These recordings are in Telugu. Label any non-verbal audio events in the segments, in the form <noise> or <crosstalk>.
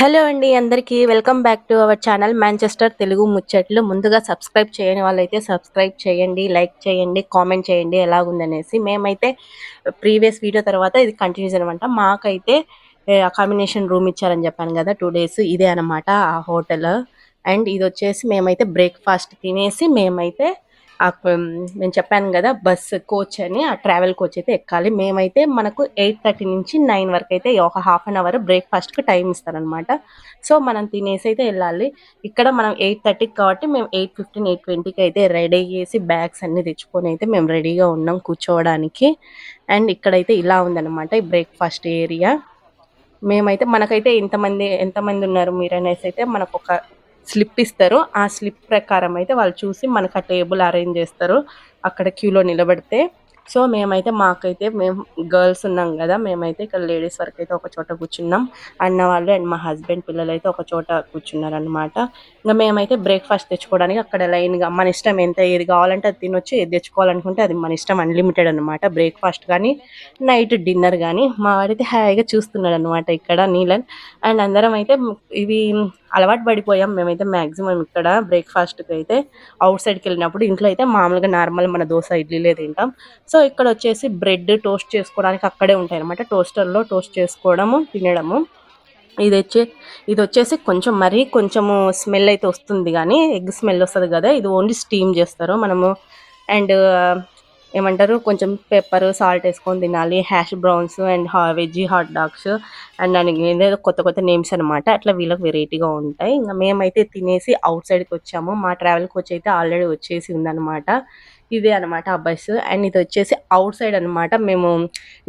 హలో అండి అందరికీ welcome back to our channel Manchester Telugu ముచ్చట్లు. ముందుగా సబ్స్క్రైబ్ చేయని వాళ్ళైతే సబ్స్క్రైబ్ చేయండి లైక్ చేయండి కామెంట్ చేయండి ఎలాగుందనేసి. మేమైతే ప్రీవియస్ వీడియో తర్వాత ఇది కంటిన్యూస్ అనమాట. మాకైతే అకామినేషన్ రూమ్ ఇచ్చారని చెప్పాను కదా టూ డేస్ ఇదే అనమాట ఆ హోటల్. అండ్ ఇది వచ్చేసి మేమైతే బ్రేక్ఫాస్ట్ తినేసి మేమైతే నేను చెప్పాను కదా బస్ కోచ్ అని ఆ ట్రావెల్ కోచ్ అయితే ఎక్కాలి. మేమైతే మనకు ఎయిట్ థర్టీ నుంచి నైన్ వరకు అయితే ఒక హాఫ్ అన్ అవర్ బ్రేక్ఫాస్ట్కి టైం ఇస్తారనమాట సో మనం తినేసి అయితే వెళ్ళాలి. ఇక్కడ మనం ఎయిట్ థర్టీకి కాబట్టి మేము ఎయిట్ ఫిఫ్టీన్ ఎయిట్ ట్వంటీకి అయితే రెడీ చేసి బ్యాగ్స్ అన్ని తెచ్చుకొని అయితే మేము రెడీగా ఉన్నాం కూర్చోవడానికి. అండ్ ఇక్కడైతే ఇలా ఉందన్నమాట ఈ బ్రేక్ఫాస్ట్ ఏరియా మేమైతే మనకైతే ఇంతమంది ఎంతమంది ఉన్నారు మీరు అనేసి అయితే మనకు ఒక స్లిప్ ఇస్తారు. ఆ స్లిప్ ప్రకారం అయితే వాళ్ళు చూసి మనకు ఆ టేబుల్ అరేంజ్ చేస్తారు అక్కడ క్యూలో నిలబడితే. సో మేమైతే మాకైతే మేము గర్ల్స్ ఉన్నాం కదా మేమైతే ఇక్కడ లేడీస్ వరకు అయితే ఒక చోట కూర్చున్నాం. అన్న వాళ్ళు అండ్ మా హస్బెండ్ పిల్లలు అయితే ఒక చోట కూర్చున్నారు అనమాట ఇంకా మేమైతే బ్రేక్ఫాస్ట్ తెచ్చుకోవడానికి అక్కడ లైన్గా మన ఇష్టం ఎంత ఏది కావాలంటే అది తినొచ్చు ఏది తెచ్చుకోవాలనుకుంటే అది మన ఇష్టం అన్లిమిటెడ్ అనమాట బ్రేక్ఫాస్ట్ కానీ నైట్ డిన్నర్ కానీ. మా వాడైతే హాయిగా చూస్తున్నాడు అనమాట ఇక్కడ నీలన్. అండ్ అందరం అయితే ఇవి అలవాటు పడిపోయాం. మేమైతే మ్యాక్సిమం ఇక్కడ బ్రేక్ఫాస్ట్కి అయితే అవుట్ సైడ్కి వెళ్ళినప్పుడు ఇంట్లో అయితే మామూలుగా నార్మల్ మన దోశ ఇడ్లీలే తింటాం. సో ఇక్కడ వచ్చేసి బ్రెడ్ టోస్ట్ చేసుకోవడానికి అక్కడే ఉంటాయి అనమాట టోస్టర్లో టోస్ట్ చేసుకోవడము తినడము. ఇది వచ్చే ఇది వచ్చేసి కొంచెం మరీ కొంచెము స్మెల్ అయితే వస్తుంది కానీ ఎగ్ స్మెల్ వస్తుంది కదా ఇది ఓన్లీ స్టీమ్ చేస్తారు. మనము అండ్ ఏమంటారు కొంచెం పెప్పర్ సాల్ట్ వేసుకొని తినాలి. Hash browns and ah veg hot dogs and దానికి ఏదేదో కొత్త కొత్త నేమ్స్ అనమాట అట్లా వీళ్ళకి వెరైటీగా ఉంటాయి. ఇంకా మేమైతే తినేసి అవుట్ సైడ్కి వచ్చాము. మా ట్రావెల్ కోచ్ అయితే ఆల్రెడీ వచ్చేసి ఉందన్నమాట. ఇదే అనమాట ఆ బస్సు అండ్ ఇది వచ్చేసి అవుట్ సైడ్ అనమాట మేము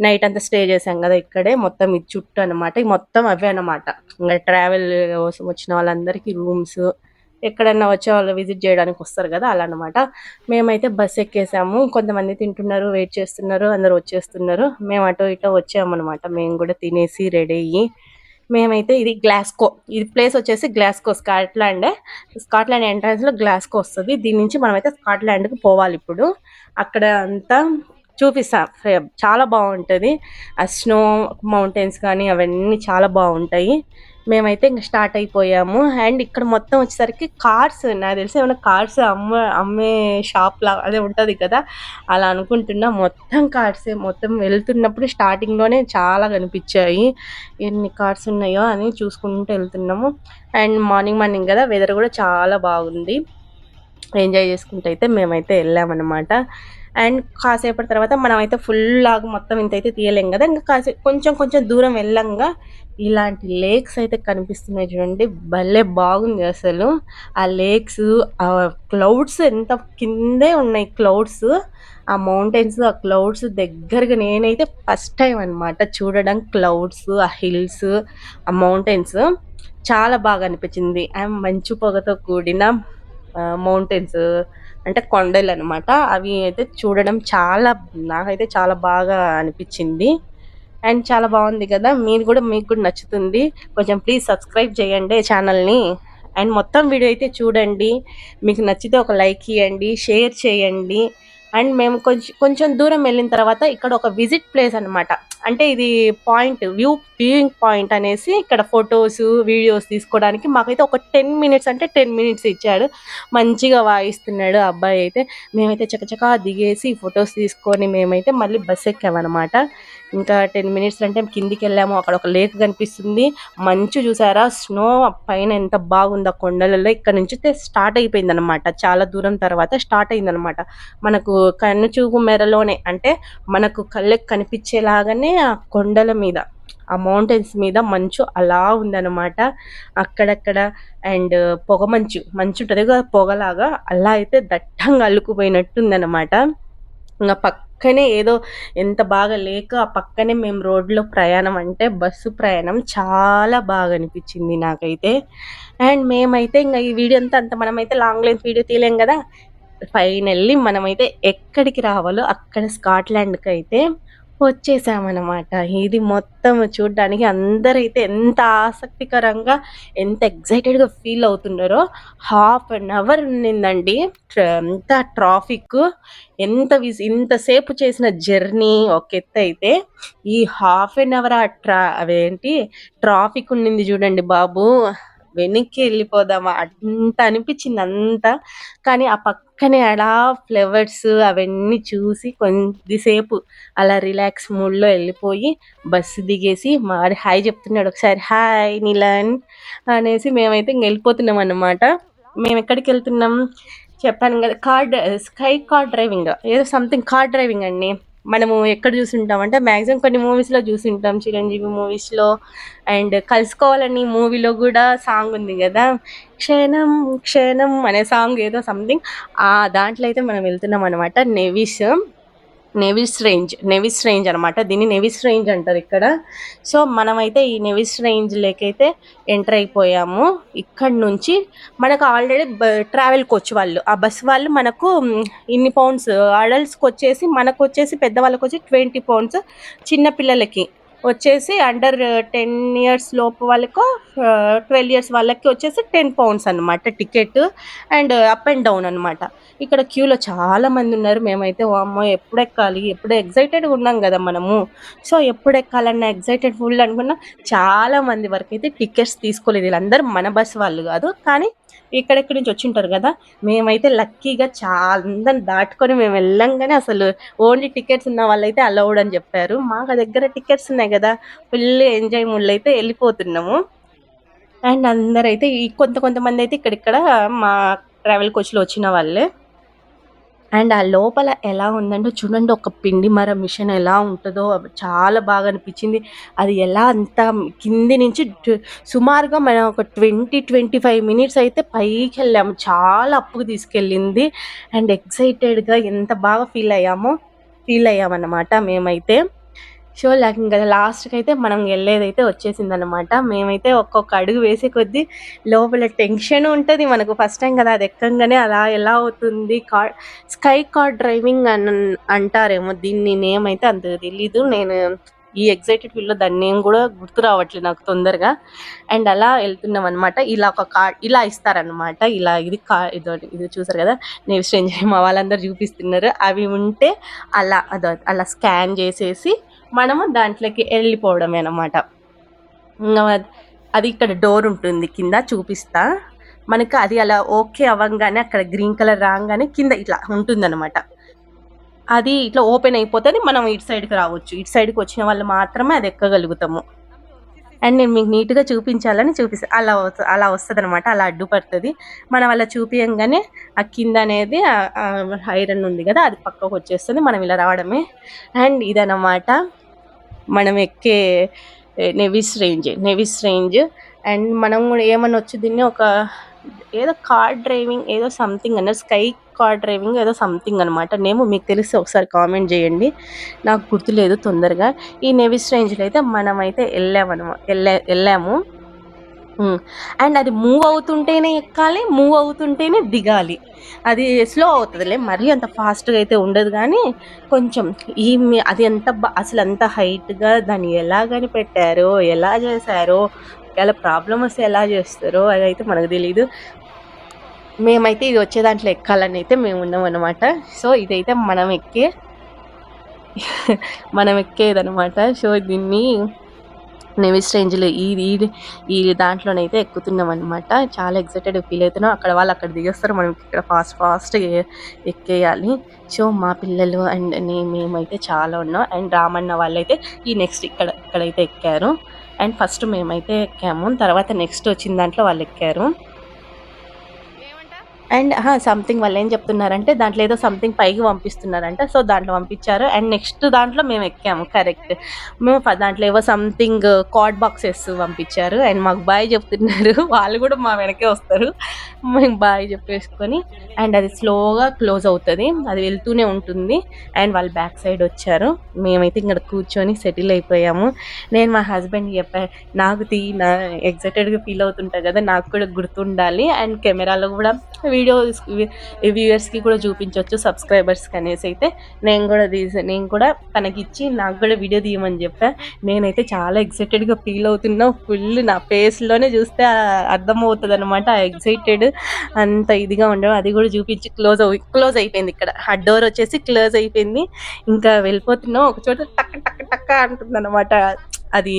నైట్ అంతా స్టే చేసాం కదా ఇక్కడే. మొత్తం ఇది చుట్టూ అనమాట మొత్తం అవే అనమాట ఇంకా ట్రావెల్ కోసం వచ్చిన వాళ్ళందరికీ రూమ్స్ ఎక్కడన్నా వచ్చే వాళ్ళు విజిట్ చేయడానికి వస్తారు కదా అలా అనమాట మేమైతే బస్ ఎక్కేసాము. కొంతమంది తింటున్నారు వెయిట్ చేస్తున్నారు అందరు వచ్చేస్తున్నారు. మేము అటో ఇటో వచ్చామన్నమాట. మేము కూడా తినేసి రెడీ అయ్యి. మేమైతే ఇది గ్లాస్కో ఇది ప్లేస్ వచ్చేసి గ్లాస్కో స్కాట్లాండ్ స్కాట్లాండ్ ఎంట్రన్స్లో గ్లాస్కో వస్తుంది. దీని నుంచి మనమైతే స్కాట్లాండ్కి పోవాలి ఇప్పుడు. అక్కడ అంతా చూపిస్తా. చాలా బాగుంటుంది. ఆ స్నో మౌంటైన్స్ కానీ అవన్నీ చాలా బాగుంటాయి. మేమైతే ఇంకా స్టార్ట్ అయిపోయాము. అండ్ ఇక్కడ మొత్తం వచ్చేసరికి కార్స్ నాకు తెలిసి ఏమైనా కార్స్ అమ్మ అమ్మే షాప్ లా అదే ఉంటుంది కదా? అలా అనుకుంటున్నా. మొత్తం కార్సే మొత్తం వెళ్తున్నప్పుడు స్టార్టింగ్లోనే చాలా కనిపించాయి. ఎన్ని కార్స్ ఉన్నాయో అని చూసుకుంటూ వెళ్తున్నాము. అండ్ మార్నింగ్ మార్నింగ్ కదా వెదర్ కూడా చాలా బాగుంది. ఎంజాయ్ చేసుకుంటూ అయితే మేమైతే వెళ్ళామన్నమాట. అండ్ కాసేపటి తర్వాత మనం అయితే ఫుల్ లాగా మొత్తం ఇంత అయితే తీయలేం కదా. ఇంకా కాసే కొంచెం కొంచెం దూరం వెళ్ళంగా ఇలాంటి లేక్స్ అయితే కనిపిస్తున్నాయి చూడండి. భలే బాగుంది అసలు. ఆ లేక్స్ ఆ క్లౌడ్స్ ఎంత కిందే ఉన్నాయి క్లౌడ్స్. ఆ మౌంటైన్స్ ఆ క్లౌడ్స్ దగ్గరగా నేనైతే ఫస్ట్ టైం అనమాట చూడడం క్లౌడ్స్ ఆ హిల్స్ ఆ మౌంటైన్స్. చాలా బాగా అనిపించింది. అండ్ మంచు పొగతో కూడిన మౌంటైన్స్. అంటే కొండలు అనమాట అవి అయితే చూడడం చాలా నాకైతే చాలా బాగా అనిపించింది. అండ్ చాలా బాగుంది కదా మీరు కూడా మీకు కూడా నచ్చుతుంది. కొంచెం ప్లీజ్ సబ్స్క్రైబ్ చేయండి ఛానల్ని. అండ్ మొత్తం వీడియో అయితే చూడండి. మీకు నచ్చితే ఒక లైక్ ఇవ్వండి షేర్ చేయండి. అండ్ మేము కొంచెం కొంచెం దూరం వెళ్ళిన తర్వాత ఇక్కడ ఒక విజిట్ ప్లేస్ అనమాట అంటే ఇది పాయింట్ వ్యూ వ్యూయింగ్ పాయింట్ అనేసి ఇక్కడ ఫొటోస్ వీడియోస్ తీసుకోవడానికి మాకైతే ఒక టెన్ మినిట్స్ అంటే టెన్ మినిట్స్ ఇచ్చాడు. మంచిగా వాయిస్తున్నాడు అబ్బాయి అయితే. మేమైతే చకచకా దిగేసి ఫొటోస్ తీసుకొని మేమైతే మళ్ళీ బస్ ఎక్కామన్నమాట. ఇంకా టెన్ మినిట్స్ అంటే కిందికి వెళ్ళాము అక్కడ ఒక లేక్ కనిపిస్తుంది. మంచు చూసారా? స్నో పైన ఎంత బాగుందో కొండలలో. ఇక్కడ నుంచి స్టార్ట్ అయిపోయింది అనమాట చాలా దూరం తర్వాత స్టార్ట్ అయిందనమాట మనకు కన్ను చూపు మెరలోనే అంటే మనకు కళ్ళకి కనిపించేలాగానే ఆ కొండల మీద ఆ మౌంటైన్స్ మీద మంచు అలా ఉందన్నమాట. అక్కడక్కడ అండ్ పొగ మంచు మంచు ఉంటుంది కదా పొగలాగా అలా అయితే దట్టంగా అల్లుకుపోయినట్టు ఉందన్నమాట ఇంకా పక్కనే ఏదో ఎంత బాగా లేక ఆ పక్కనే మేము రోడ్లో ప్రయాణం అంటే బస్సు ప్రయాణం చాలా బాగా అనిపించింది నాకైతే. అండ్ మేమైతే ఇంకా ఈ వీడియో అంతా అంత మనమైతే లాంగ్ లెంత్ వీడియో తీయలేం కదా ఫైనల్లీ మనమైతే ఎక్కడికి రావాలో అక్కడ స్కాట్లాండ్కి అయితే వచ్చేసామనమాట. ఇది మొత్తం చూడడానికి అందరైతే ఎంత ఆసక్తికరంగా, ఎంత ఎక్సైటెడ్‌గా ఫీల్ అవుతున్నారో హాఫ్ అన్ అవర్ ఉన్నిందండి. ఎంత ట్రాఫిక్ ఎంత విసి ఇంతసేపు చేసిన జర్నీ ఒక ఎత్తయితే, ఈ హాఫ్ అన్ అవర్ ఆ ట్రా అవేంటి ట్రాఫిక్ ఉండింది చూడండి బాబు! వెనక్కి వెళ్ళిపోదామా? అంత అనిపించింది అంతా. కానీ ఆ పక్కనే అలా ఫ్లవర్స్ అవన్నీ చూసి కొద్దిసేపు అలా రిలాక్స్ మూడ్‌లో వెళ్ళిపోయి బస్సు దిగేసి మా హాయ్ చెప్తున్నాడు. ఒకసారి హాయ్ నీలన్ అనేసి మేమైతే ఇంక ఎక్కడికి వెళ్తున్నాం? చెప్పాను కదా కార్ స్కై కార్ డ్రైవింగ్. ఏదో సంథింగ్ కార్ డ్రైవింగ్ అండి. మనము ఎక్కడ చూసుంటాం? అంటే మ్యాక్సిమం కొన్ని మూవీస్‌లో చూసుంటాం. 'చిరంజీవి' మూవీస్‌లో అండ్ 'కలుసుకోవాలని' మూవీలో కూడా సాంగ్ ఉంది కదా? క్షణం క్షణం అనే సాంగ్ ఏదో సంథింగ్ ఆ దాంట్లో అయితే మనం వెళ్తున్నాం అనమాట Nevis. Nevis range. Nevis range అనమాట. దీన్ని నెవిస్ రేంజ్ అంటారు ఇక్కడ సో, మనమైతే ఈ నెవిస్ రేంజ్‌లోకైతే ఎంటర్ అయిపోయాము. ఇక్కడి నుంచి మనకు ఆల్రెడీ బ ట్రావెల్ కోచ్ వాళ్ళు. ఆ బస్ వాళ్ళు మనకు ఇన్ని పౌండ్స్ అడల్ట్స్కి వచ్చేసి మనకొచ్చేసి పెద్దవాళ్ళకొచ్చి 20 పౌండ్స్. చిన్న పిల్లలకి వచ్చేసి అండర్ 10 ఇయర్స్ లోపు వాళ్ళకు ట్వెల్వ్ ఇయర్స్ వాళ్ళకి వచ్చేసి 10 పౌండ్స్ అనమాట ticket. And up and down అనమాట. ఇక్కడ క్యూలో చాలా మందున్నారు. మేమైతే వామ్మో! ఎప్పుడెక్కాలి? ఎప్పుడు ఎక్సైటెడ్‌గా ఉన్నాం కదా మనము. సో, ఎప్పుడు ఎక్కాలన్న ఎక్సైటెడ్ ఫుల్ అనుకున్న చాలా మంది అయితే టికెట్స్ తీసుకోలేదు. వీళ్ళందరూ మన బస్ వాళ్ళు కాదు కానీ ఇక్కడెక్కడి నుంచి వచ్చుంటారు కదా మేమైతే లక్కీగా చాలా అందరిని దాటుకొని మేము వెళ్ళంగానే అసలు ఓన్లీ టికెట్స్ ఉన్న వాళ్ళైతే అలౌడ్ అని చెప్పారు మాకు దగ్గర టికెట్స్ ఉన్నాయి కదా ఫుల్ ఎంజాయ్ ముళ్ళు అయితే వెళ్ళిపోతున్నాము అండ్ అందరైతే ఈ కొంత అయితే ఇక్కడిక్కడ మా ట్రావెల్ కోచ్‌లో వచ్చిన వాళ్ళే. అండ్ ఆ లోపల ఎలా ఉందంటే చూడండి ఒక పిండి మర మిషన్ ఎలా ఉంటుందో చాలా బాగా అనిపించింది అది ఎలా అంత కింది నుంచి సుమారుగా మనం ఒక 20, 25 మినిట్స్ అయితే పైకి వెళ్ళాము చాలా అప్పుకు తీసుకెళ్ళింది. అండ్ ఎక్సైటెడ్‌గా ఎంత బాగా ఫీల్ అయ్యామో ఫీల్ అయ్యామన్నమాట మేమైతే. సో, లైక్ లాస్ట్కి అయితే మనం వెళ్ళేదైతే వచ్చేసిందనమాట. మేమైతే ఒక్కొక్క అడుగు వేసే కొద్దీ లోపల టెన్షన్ ఉంటుంది మనకు ఫస్ట్ టైం కదా అది ఎక్కంగానే అలా ఎలా అవుతుంది? కార్ స్కై కార్ డ్రైవింగ్ అని అంటారేమో దీన్ని నేమ్ అయితే అంత తెలీదు. నేను ఈ ఎగ్జైటెడ్ ఫీల్‌లో దాని నేమ్ కూడా గుర్తు రావట్లేదు నాకు తొందరగా. అండ్ అలా వెళ్తున్నాం అనమాట ఇలా ఒక కార్డ్ ఇలా ఇస్తారనమాట. ఇలా ఇది కా ఇదోటి ఇది చూసారు కదా నేను రేంజ్ మా వాళ్ళందరూ చూపిస్తున్నారు. అవి ఉంటే అలా అదో అలా స్కాన్ చేసేసి మనము దాంట్లోకి వెళ్ళిపోవడమే అనమాట. అది ఇక్కడ డోర్ ఉంటుంది కింద చూపిస్తా. మనకు అది అలా ఓకే అవ్వంగానే అక్కడ గ్రీన్ కలర్ రాగానే కింద ఇట్లా ఉంటుందనమాట. అది ఇట్లా ఓపెన్ అయిపోతుంది మనం ఇటు సైడ్‌కి రావచ్చు. ఇటు సైడ్‌కి వచ్చిన వాళ్ళు మాత్రమే అది ఎక్కగలుగుతాము. అండ్ నేను మీకు నీట్‌గా చూపించాలని చూపిస్తా. అలా అలా అలా అనమాట అలా అడ్డుపడుతుంది మనం అలా చూపించగానే ఆ కింద అనేది ఐరన్ ఉంది కదా అది పక్కకు వచ్చేస్తుంది మనం ఇలా రావడమే. అండ్ ఇదనమాట. మనం ఎక్కే Nevis range. Nevis range. And మనం గూడా వచ్చి దీన్ని ఒక ఏదో కార్ డ్రైవింగ్ ఏదో సంథింగ్ అన్న స్కై కార్ డ్రైవింగ్ ఏదో సంథింగ్ అనమాట. నేమ్ మీకు తెలిస్తే ఒకసారి కామెంట్ చేయండి నాకు గుర్తులేదు తొందరగా. ఈ నెవిస్ రేంజ్‌లో అయితే మనమైతే వెళ్ళామనమా వెళ్ళా వెళ్ళాము Hmm. అండ్ అది మూవ్ అవుతుంటేనే ఎక్కాలి. మూవ్ అవుతుంటేనే దిగాలి. అది స్లో అవుతుందిలే మరీ అంత ఫాస్ట్‌గా అయితే ఉండదు కానీ కొంచెం ఈ మీ అది ఎంత అసలు అంత హైట్‌గా దాన్ని ఎలా కనిపెట్టారో, ఎలా చేశారో ఒకవేళ ప్రాబ్లమ్ వస్తే ఎలా చేస్తారో అది అయితే మనకు తెలియదు మేమైతే ఇది వచ్చే దాంట్లో ఎక్కాలని అయితే మేము ఉన్నాం అనమాట సో, ఇదైతే మనం ఎక్కే <laughs> మనం ఎక్కేదనమాట. సో, దీన్ని నెవిస్ రేంజ్‌లో ఇది ఈ దాంట్లోనైతే ఎక్కుతున్నాం అనమాట చాలా ఎక్సైటెడ్ ఫీల్ అవుతున్నాం. అక్కడ వాళ్ళు అక్కడ దిగేస్తారు. మనం ఇక్కడ ఫాస్ట్ ఫాస్ట్‌గా ఎక్కేయాలి. సో, మా పిల్లలు అండ్ మేమైతే చాలా ఉన్నాం. అండ్ రామన్న వాళ్ళైతే ఈ నెక్స్ట్ ఇక్కడ ఇక్కడైతే ఎక్కారు. అండ్ ఫస్ట్ మేమైతే ఎక్కాము. తర్వాత నెక్స్ట్ వచ్చిన దాంట్లో వాళ్ళు ఎక్కారు అండ్ సంథింగ్ సంథింగ్ ఏం చెప్తున్నారంటే దాంట్లో ఏదో సంథింగ్ పైకి పంపిస్తున్నారంట. సో, దాంట్లో పంపించారు. అండ్ నెక్స్ట్ దాంట్లో మేము ఎక్కాము. కరెక్ట్. మేము దాంట్లో ఏవో సంథింగ్ కార్డ్ బాక్సెస్ పంపించారు. అండ్ మాకు బాయ్ చెప్తున్నారు. <laughs> వాళ్ళు కూడా మా వెనకే వస్తారు. మేము బాయ్ చెప్పేసుకొని అండ్ అది స్లోగా క్లోజ్ అవుతది. అది వెళ్తూనే ఉంటుంది. అండ్ వాళ్ళు బ్యాక్ సైడ్ వచ్చారు. మేమైతే ఇక్కడ కూర్చొని సెటిల్ అయిపోయాము. నేను మా హస్బెండ్ చెప్పా నాకు తీ నా ఎగ్జైటెడ్గా ఫీల్ అవుతుంటా కదా నాకు కూడా గుర్తుండాలి. అండ్ కెమెరాలో కూడా వీడియోస్ వ్యూయర్స్కి కూడా చూపించవచ్చు సబ్స్క్రైబర్స్కి అనేసి అయితే. నేను కూడా తీసా నేను కూడా తనకిచ్చి నాకు కూడా వీడియో తీయమని చెప్పా. నేనైతే చాలా ఎక్సైటెడ్గా ఫీల్ అవుతున్నా. ఫుల్ నా ఫేస్లోనే చూస్తే అర్థమవుతుంది అనమాట ఆ ఎక్సైటెడ్ అంత ఇదిగా ఉండడం. అది కూడా చూపించి క్లోజ్ అవు క్లోజ్ అయిపోయింది ఇక్కడ. ఆ డోర్ వచ్చేసి క్లోజ్ అయిపోయింది. ఇంకా వెళ్ళిపోతున్నాం. ఒక చోట టక్ టక్ టక్ అంటుంది అనమాట అది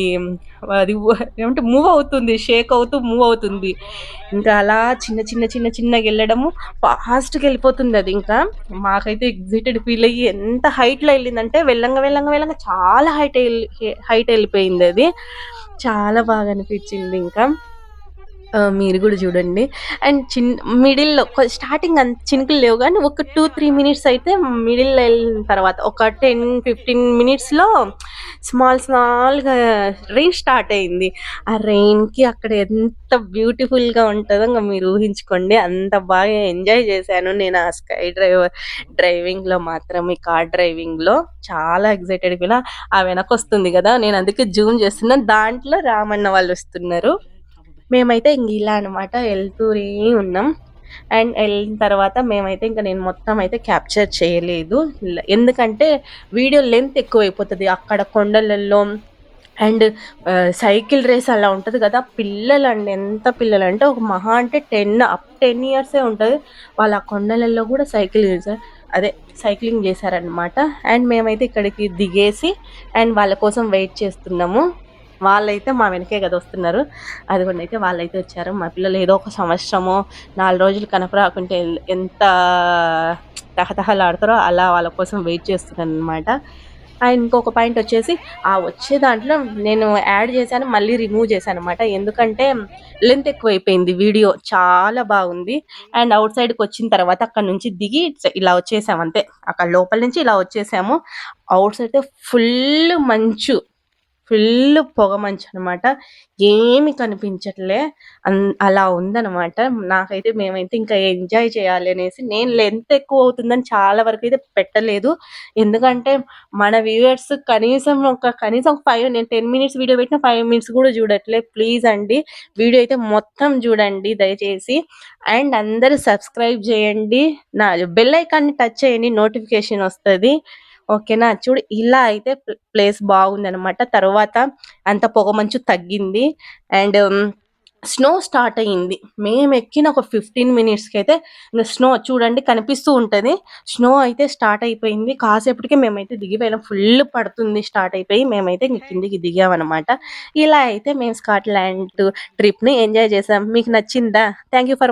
అది ఏమంటే మూవ్ అవుతుంది షేక్ అవుతూ మూవ్ అవుతుంది. ఇంకా అలా చిన్న చిన్న చిన్న చిన్నగా వెళ్ళడము ఫాస్ట్గా వెళ్ళిపోతుంది అది ఇంకా. మాకైతే ఎగ్జైటెడ్ ఫీల్ అయ్యి ఎంత హైట్లో వెళ్ళిందంటే వెళ్ళంగా వెళ్ళంగా వెళ్ళంగా చాలా హైట్ హైట్ వెళ్ళిపోయింది అది. చాలా బాగా అనిపించింది ఇంకా. మీరు కూడా చూడండి. అండ్ చిన్ మిడిల్లో స్టార్టింగ్ అంత చినుకులు లేవు కానీ ఒక టూ త్రీ మినిట్స్ అయితే మిడిల్ వెళ్ళిన తర్వాత ఒక టెన్ ఫిఫ్టీన్ మినిట్స్లో స్మాల్ స్మాల్గా రెయిన్ స్టార్ట్ అయింది. ఆ రెయిన్కి అక్కడ ఎంత బ్యూటిఫుల్గా ఉంటుందో ఇంకా మీరు ఊహించుకోండి. అంత బాగా ఎంజాయ్ చేశాను నేను ఆ స్కై డ్రైవర్ డ్రైవింగ్లో మాత్రం ఈ కార్ డ్రైవింగ్లో చాలా ఎగ్జైటెడ్ ఫీల్ ఆ వెనక వస్తుంది కదా నేను అందుకే జూమ్ చేస్తున్నాను దాంట్లో రామన్న వాళ్ళు వస్తున్నారు. మేమైతే ఇంక ఇలా అనమాట వెళ్తూనే ఉన్నాం. అండ్ వెళ్ళిన తర్వాత మేమైతే ఇంకా నేను మొత్తం అయితే క్యాప్చర్ చేయలేదు. ఎందుకంటే వీడియో లెంత్ ఎక్కువ అయిపోతుంది అక్కడ కొండలలో అండ్ సైకిల్ రేస్ అలా ఉంటుంది కదా. పిల్లలు అండి ఎంత పిల్లలు అంటే ఒక మహా అంటే టెన్ అప్ టెన్ ఇయర్సే ఉంటుంది. వాళ్ళు ఆ కొండలలో కూడా సైకిల్ చేశారు అదే సైక్లింగ్ చేశారనమాట అండ్ మేమైతే ఇక్కడికి దిగేసి అండ్ వాళ్ళ కోసం వెయిట్ చేస్తున్నాము. వాళ్ళైతే మా వెనకే కదా వస్తున్నారు. అదిగోండి అయితే వాళ్ళైతే వచ్చారు. మా పిల్లలు ఏదో ఒక సంవత్సరము నాలుగు రోజులు కనపరాకుంటే ఎంత తహతహలాడతారో అలా వాళ్ళ కోసం వెయిట్ చేస్తున్నాను అనమాట అండ్ ఇంకొక పాయింట్ వచ్చేసి ఆ వచ్చే దాంట్లో నేను యాడ్ చేశాను మళ్ళీ రిమూవ్ చేశాను అనమాట ఎందుకంటే లెంత్ ఎక్కువైపోయింది వీడియో చాలా బాగుంది. అండ్ అవుట్ సైడ్కి వచ్చిన తర్వాత అక్కడ నుంచి దిగి ఇలా వచ్చేసాము అంతే. అక్కడ లోపల నుంచి ఇలా వచ్చేసాము. అవుట్ సైడ్ ఫుల్ మంచు ఫుల్ పొగ మంచు అనమాట ఏమి కనిపించట్లే. అలా ఉందన్నమాట. నాకైతే మేమైతే ఇంకా ఎంజాయ్ చేయాలి అనేసి నేను లెంత్ ఎక్కువ అవుతుందని చాలా వరకు అయితే పెట్టలేదు. ఎందుకంటే మన వ్యూవర్స్ కనీసం ఒక కనీసం ఫైవ్ నేను టెన్ మినిట్స్ వీడియో పెట్టిన ఫైవ్ మినిట్స్ కూడా చూడట్లే. ప్లీజ్ అండి వీడియో అయితే మొత్తం చూడండి దయచేసి. అండ్ అందరు సబ్స్క్రైబ్ చేయండి. నా బెల్ ఐకాన్ని టచ్ చేయండి నోటిఫికేషన్ వస్తుంది. ఓకేనా? చూడు ఇలా అయితే ప్లేస్ బాగుంది అనమాట తర్వాత అంత పొగ మంచు తగ్గింది. అండ్ స్నో స్టార్ట్ అయ్యింది. మేము ఎక్కిన ఒక ఫిఫ్టీన్ మినిట్స్కి అయితే స్నో చూడండి కనిపిస్తూ ఉంటుంది. స్నో అయితే స్టార్ట్ అయిపోయింది. కాసేపటికి మేమైతే దిగిపోయినాం ఫుల్ పడుతుంది స్టార్ట్ అయిపోయి. మేమైతే ఇంక కిందికి దిగామన్నమాట. ఇలా అయితే మేము స్కాట్లాండ్ ట్రిప్ని ఎంజాయ్ చేసాం. మీకు నచ్చిందా? Thank you for